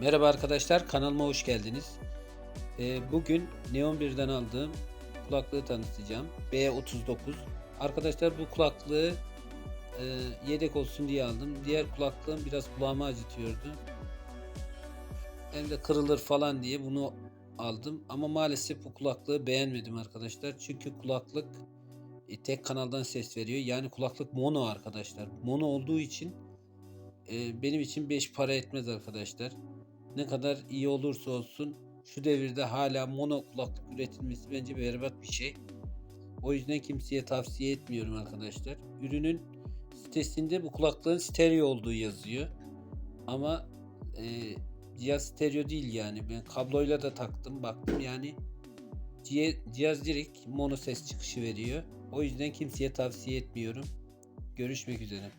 Merhaba arkadaşlar kanalıma hoş geldiniz. Ee, bugün Neon 1'den aldığım kulaklığı tanıtacağım. B39. Arkadaşlar bu kulaklığı e, yedek olsun diye aldım. Diğer kulaklığım biraz kulağımı acıtıyordu. Hem de kırılır falan diye bunu aldım. Ama maalesef bu kulaklığı beğenmedim arkadaşlar. Çünkü kulaklık e, tek kanaldan ses veriyor. Yani kulaklık mono arkadaşlar. Mono olduğu için e, benim için 5 para etmez arkadaşlar. Ne kadar iyi olursa olsun şu devirde hala mono kulaklık üretilmesi bence berbat bir şey. O yüzden kimseye tavsiye etmiyorum arkadaşlar. Ürünün sitesinde bu kulaklığın stereo olduğu yazıyor. Ama e, cihaz stereo değil yani. Ben kabloyla da taktım baktım yani cihaz direkt mono ses çıkışı veriyor. O yüzden kimseye tavsiye etmiyorum. Görüşmek üzere.